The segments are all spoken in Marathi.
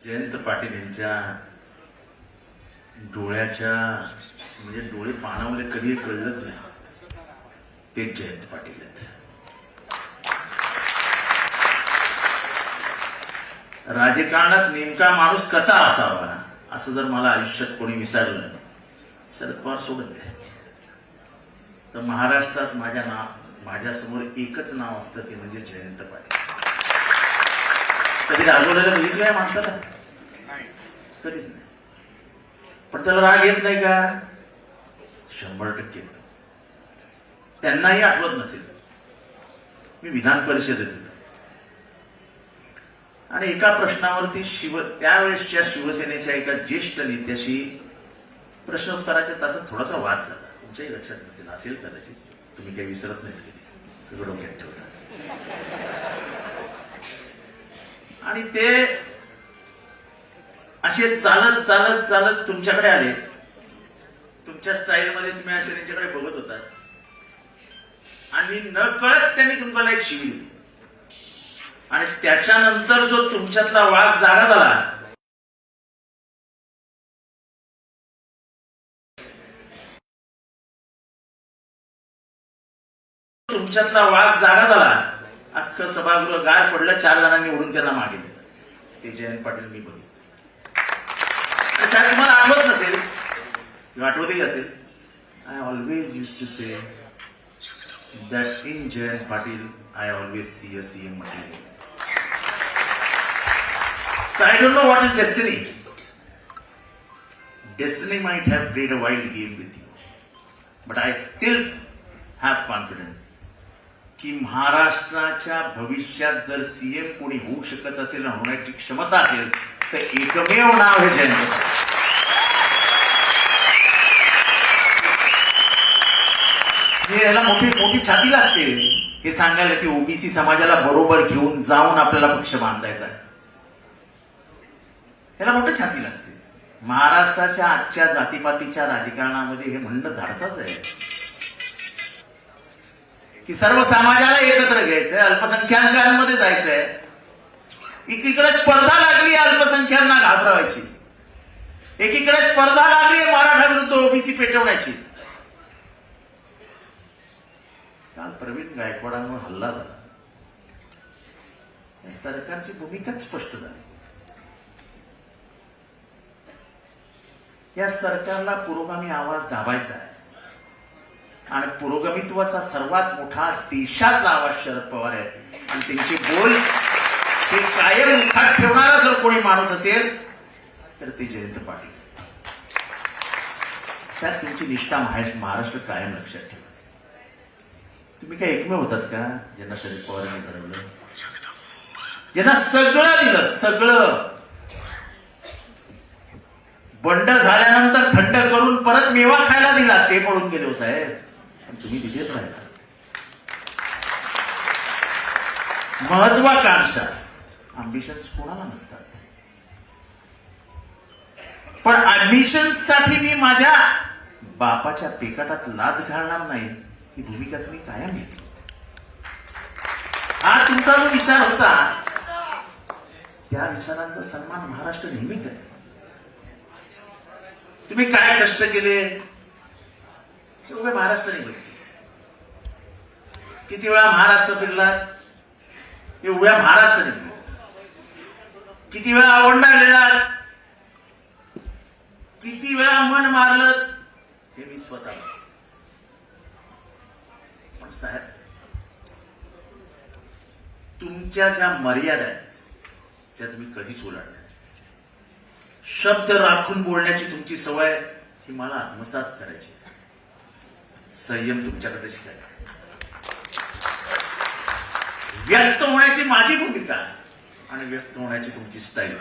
जयंत पाटील यांच्या डोळ्याच्या म्हणजे डोळे पाणावले कधी कळलंच नाही. ते जयंत पाटील आहेत. राजकारणात नेमका माणूस कसा असावा असं जर मला आयुष्यात कोणी विचारलं शरद पवार सोडत द्या. तर महाराष्ट्रात माझ्या नाव माझ्यासमोर एकच नाव असतं ते म्हणजे जयंत पाटील. कधी रागवलेलं बघितलं आहे माणसाला? कधीच नाही. पण त्याला राग येत नाही का? शंभर टक्के येतो. त्यांनाही आठवत नसेल. मी विधान परिषदेत होतो. आणि एका प्रश्नावरती शिव त्यावेळेसच्या शिवसेनेच्या एका ज्येष्ठ नेत्याशी प्रश्नोत्तराच्या तासात थोडासा वाद झाला. तुमच्याही लक्षात नसेल असेल कदाचित. तुम्ही काही विसरत नाहीत कधी. सगळं डोक्यात ठेवता. आणि ते असे चालत चालत चालत तुमच्याकडे आले. तुमच्या स्टाईलमध्ये तुम्ही असे त्यांच्याकडे बघत होता. आणि न कळत त्यांनी तुम्हाला एक शिवी दिली. आणि त्याच्यानंतर जो तुमच्यातला वाद जागा झाला तुमच्यातला वाद जागा झाला अख्खं सभागृह गार पडलं चार जणांनी उडून त्यांना मागे ते जयंत पाटील मी बघितलं. तुम्हाला आठवत नसेल. आठवतही असेल. I always say Patil I always see don't know is destiny destiny might have played a wild game with you but I still have confidence की महाराष्ट्राच्या भविष्यात जर सीएम कोणी होऊ शकत असेल ना होण्याची क्षमता असेल तर एकमेव नाव हे जयंत हे याला मोठी मोठी छाती लागते. हे सांगायला की ओबीसी समाजाला बरोबर घेऊन जाऊन आपल्याला पक्ष बांधायचा आहे. याला मोठी छाती लागते. महाराष्ट्राच्या आजच्या जातीपातीच्या राजकारणामध्ये हे म्हणणं धाडसाच आहे. की सर्व समाजाला एकत्र घ्यायचंय अल्पसंख्याकांमध्ये जायचंय. एकीकडे स्पर्धा लागली अल्पसंख्यांना घाबरवायची. एकीकडे स्पर्धा लागली मराठा विरुद्ध ओबीसी पेटवण्याची. काल प्रवीण गायकवाडांवर हल्ला झाला. या सरकारची भूमिकाच स्पष्ट झाली. या सरकारला पुरोगामी आवाज दाबायचा आहे. आणि पुरोगमित्वाचा सर्वात मोठा देशातला आवाज शरद पवार आहे. आणि त्यांचे बोल हे कायम मुखात ठेवणारा जर कोणी माणूस असेल तर ते जयंत पाटील. साहेब तुमची निष्ठा महाराष्ट्र कायम लक्षात ठेवा. तुम्ही काय एकमेव होतात का ज्यांना शरद पवारांनी घडवलं ज्यांना सगळं दिलं सगळं. बंड झाल्यानंतर थंड करून परत मेवा खायला दिला ते पळून गेले हो साहेब. पण तुम्ही तिथेच राहिला. महत्वाकांक्षा. अम्बिशन्स कोणाला नसतात. पण अम्बिशन्ससाठी मी माझ्या बापाच्या पेकाटात लाद घालणार नाही ही भूमिका तुम्ही कायम घेतली हा तुमचा जो विचार होता त्या विचारांचा सन्मान महाराष्ट्र नेहमी करेल. तुम्ही काय कष्ट केले? ते उभे महाराष्ट्राने बघितली किती वेळा महाराष्ट्र फिरला? हे उभ्या महाराष्ट्राने बघितलं किती वेळा आवडणार किती वेळा मन मारलं? हे मी स्वतः पण साहेब तुमच्या ज्या मर्यादा आहेत त्या तुम्ही कधीच ओलांडल्या शब्द राखून बोलण्याची तुमची सवय ही मला आत्मसात करायची संयम तुमच्याकडे शिकायचा. व्यक्त होण्याची माझी भूमिका आणि व्यक्त होण्याची तुमची स्टाईल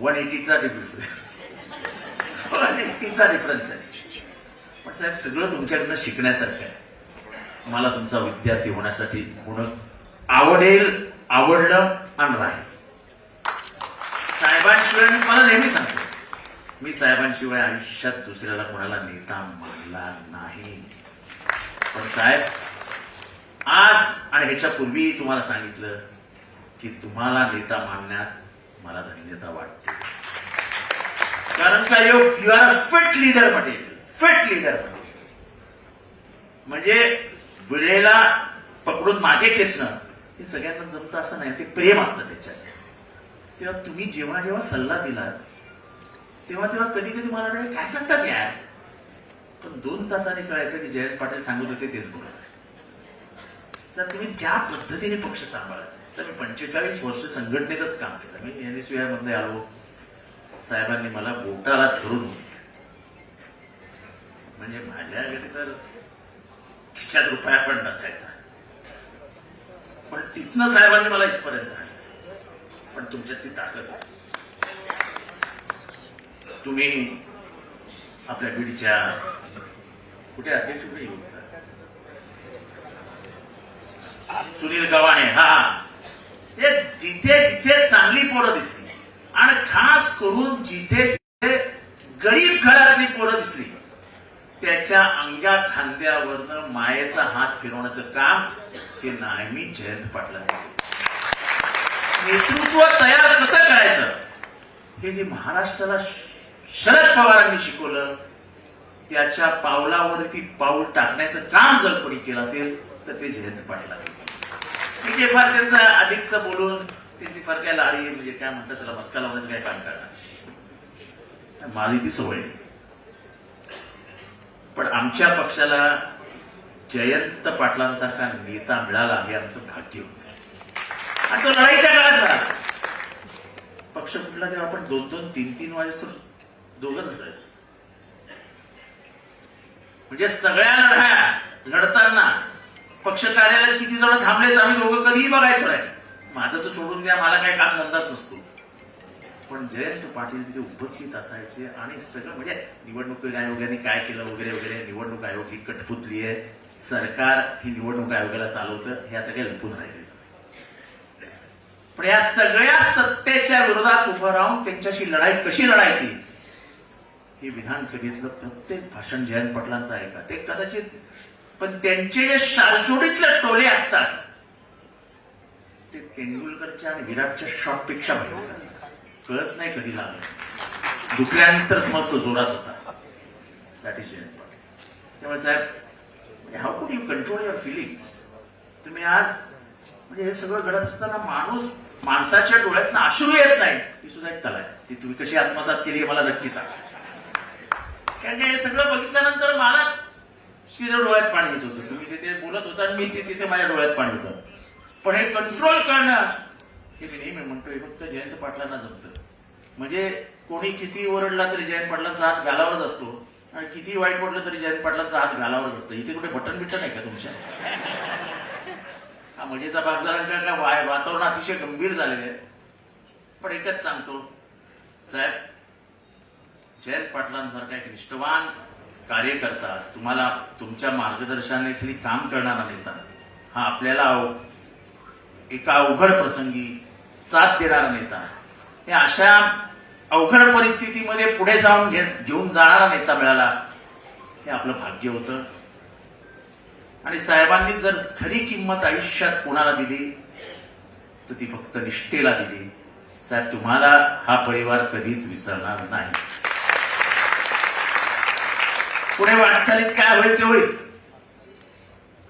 वन एटीचा डिफरन्स वन एटीचा डिफरन्स आहे. पण साहेब सगळं तुमच्याकडनं शिकण्यासारखं आहे. मला तुमचा विद्यार्थी होण्यासाठी होणं आवडेल आवडलं आणि राहील. साहेबांशिवाय मी मला नेहमी सांगतो. मी साहेबांशिवाय आयुष्यात दुसऱ्याला कोणाला नेता मानला नाही. पण साहेब आज आणि ह्याच्या पूर्वी तुम्हाला सांगितलं की तुम्हाला नेता मानण्यात मला धन्यता वाटते. कारण का you you are a fit leader material fit leader material म्हणजे वेळेला पकडून मागे खेचणं हे सगळ्यांना जमतं असं नाही ते प्रेम असतं त्याच्यात. तेव्हा तुम्ही जेव्हा जेव्हा सल्ला दिलात तेव्हा तेव्हा कधी कधी मला वाटलं, काय सांगतात यार? पण दोन तासाने कळायचं की जयंत पाटील सांगत होते तेच बोलत आहे सर तुम्ही ज्या पद्धतीने पक्ष सांभाळत सर मी पंचेचाळीस वर्ष संघटनेतच काम केलं. मी एन एसमध्ये आलो. साहेबांनी मला बोटाला धरून म्हणजे माझ्या घरी सर खिशात रुपया पण नसायचा. पण तिथनं साहेबांनी मला इथपर्यंत आणलं. पण तुमच्यात ती ताकद होती. तुम्ही आपल्या बीडच्या कुठे अध्यक्ष कुठे येऊन सुनील गव्हाणे हा जिथे जिथे चांगली पोरं दिसली आणि खास करून जिथे जिथे गरीब घरातली पोरं दिसली त्याच्या अंगा खांद्यावरनं मायेचा हात फिरवण्याचं काम हे नेहमी जयंत पाटलांनी नेतृत्व तयार कसं करायचं? हे जे महाराष्ट्राला शरद पवारांनी शिकवलं त्याच्या पावलावरती पाऊल टाकण्याचं काम जर कोणी केलं असेल तर ते जयंत पाटलांनी केलं. फार त्यांचं अधिकच बोलून त्यांची फार काय लाडी म्हणजे काय म्हणतात त्याला मस्का लावण्याचं काय काम करणार. माझी ती सवय पण आमच्या पक्षाला जयंत पाटलांसारखा नेता मिळाला हे आमचं भाग्य होत. आणि तो लढाईच्या काळात पक्ष म्हटला तेव्हा आपण दोन दोन तीन तीन वाजेस दोघच असायचं. म्हणजे सगळ्या लढाया लढताना पक्ष कार्यालयात किती जण थांबलेत आम्ही दोघं कधीही बघायचो नाही. माझं तर सोडून द्या मला काही काम धंदाच नसतो. पण जयंत पाटील तिथे उपस्थित असायचे आणि सगळं म्हणजे निवडणूक आयोगाने काय केलं वगैरे वगैरे. निवडणूक आयोग ही कठपुतली आहे. सरकार ही निवडणूक आयोगाला चालवतं. हे आता काही लपून राहिले पण या सगळ्या सत्तेच्या विरोधात उभं राहून त्यांच्याशी लढाई कशी लढायची? हे विधानसभेतलं प्रत्येक भाषण जयंत पाटलांचं आहे का? ते कदाचित पण त्यांचे जे शालजोडीतले टोले असतात ते तेंडुलकरच्या आणि विराटच्या शॉटपेक्षा भयंकर असतात. कळत नाही कधी लागलं. दुखल्यानंतर समजतो जोरात होता. That is Jayant Patil. त्यामुळे साहेब how could you control your feelings तुम्ही आज म्हणजे हे सगळं घडत असताना माणूस माणसाच्या डोळ्यातनं अश्रू येत नाही ती सुद्धा एक कला आहे. ती तुम्ही कशी आत्मसात केली हे मला नक्की सांगा. कारण हे सगळं बघितल्यानंतर मलाच तिच्या डोळ्यात पाणी येत होतं. तुम्ही तिथे बोलत होता आणि मी ते- तिथे माझ्या डोळ्यात पाणी होतं. पण हे कंट्रोल करणं हे मी नेहमी म्हणतो फक्त जयंत पाटलांना जमतं. म्हणजे कोणी किती ओरडला तरी जयंत पाटलांचा हात गालावरच असतो आणि किती वाईट पडलं तरी जयंत पाटलांचा हात गालावरच असतो. इथे कुठे बटन बिटन आहे का तुमच्या? हा मजेचा भाग झाला का वातावरण अतिशय गंभीर झालेलं आहे. पण एकच सांगतो साहेब जयंत पाटलांसारखा एक निष्ठवान कार्यकर्ता तुम्हाला तुमच्या मार्गदर्शनाखाली काम करणारा नेता हा आपल्याला एका अवघड प्रसंगी साथ देणारा नेता हे अशा अवघड परिस्थितीमध्ये पुढे जाऊन घे घेऊन जाणारा नेता मिळाला हे आपलं भाग्य होतं. आणि साहेबांनी जर खरी किंमत आयुष्यात कोणाला दिली तर ती फक्त निष्ठेला दिली. साहेब तुम्हाला हा परिवार कधीच विसरणार नाही. पुढे वाटचालीत काय होईल ते होईल.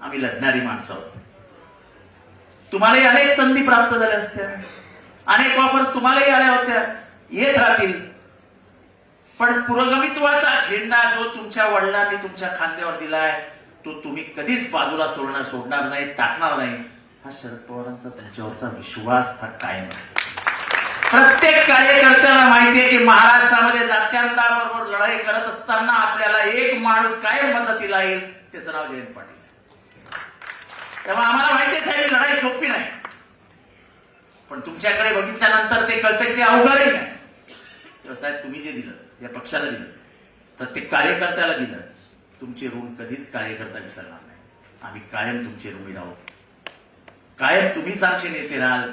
आम्ही लढणारी माणसं आहोत. तुम्हालाही अनेक संधी प्राप्त झाल्या असत्या. अनेक ऑफर्स तुम्हालाही आल्या होत्या. येत राहतील. पण पुरोगमित्वाचा झेंडा जो तुमच्या वडिलांनी तुमच्या खांद्यावर दिलाय तो तुम्ही कधीच बाजूला सोडणार सोडणार नाही टाकणार नाही. हा शरद पवारांचा त्यांच्यावरचा विश्वास हा कायम आहे. प्रत्येक कार्यकर्त्याला माहिती आहे की महाराष्ट्रामध्ये जात्यांबरोबर लढाई करत असताना आपल्याला एक माणूस काय मदतीला येईल त्याचं नाव जयंत पाटील. तेव्हा आम्हाला माहितीच आहे की लढाई सोपी नाही. पण तुमच्याकडे बघितल्यानंतर ते कळतं की ते अवघडही नाही. तेव्हा साहेब तुम्ही जे दिलं या पक्षाला दिलं प्रत्येक कार्यकर्त्याला दिलं तुमचे ऋण कधीच कार्यकर्ता विसरणार नाही. आम्ही कायम तुमचे ऋणी राहू कायम तुम्हीच आमचे नेते राहाल.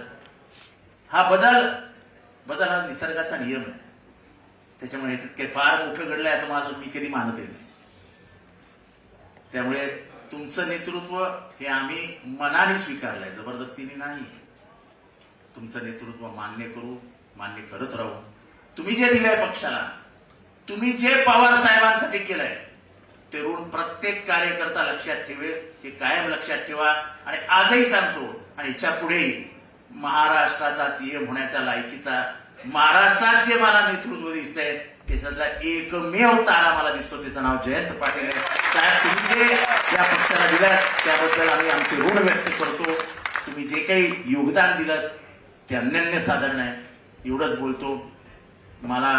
हा बदल बदल हा निसर्गाचा नियम आहे. त्याच्यामुळे याच्यात काही फार मोठं घडलंय असं माझं मी कधी मानतही नाही. त्यामुळे तुमचं नेतृत्व हे आम्ही मनाने स्वीकारलंय जबरदस्तीने नाही. तुमचं नेतृत्व मान्य करू मान्य करत राहू. तुम्ही जे दिलंय पक्षाला तुम्ही जे पवार साहेबांसाठी केलंय ते ऋण प्रत्येक कार्यकर्ता लक्षात ठेवेल हे कायम लक्षात ठेवा आणि आजही सांगतो. आणि याच्या पुढेही महाराष्ट्राचा सीएम होण्याच्या लायकीचा महाराष्ट्रात जे मला नेतृत्व दिसत आहेत देशातला एकमेव तारा मला दिसतो त्याचं नाव जयंत पाटील आहे. साहेब तुम्ही जे या पक्षाला दिलात त्याबद्दल आम्ही आमचे ऋण व्यक्त करतो. तुम्ही जे काही योगदान दिलं ते अन्यन्य साधारण आहे. एवढंच बोलतो. मला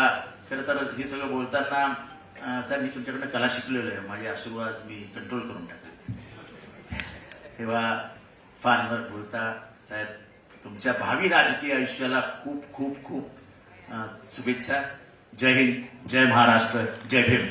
खरं तर हे सगळं बोलताना साहेब मी तुमच्याकडनं कला शिकलेलो आहे. माझे आशीर्वाद मी कंट्रोल करून टाकले. तेव्हा फार न बोलता साहेब तुमच्या भावी राजकीय आयुष्याला खूप खूप खूप शुभेच्छा. जय हिंद जय महाराष्ट्र जय भीम.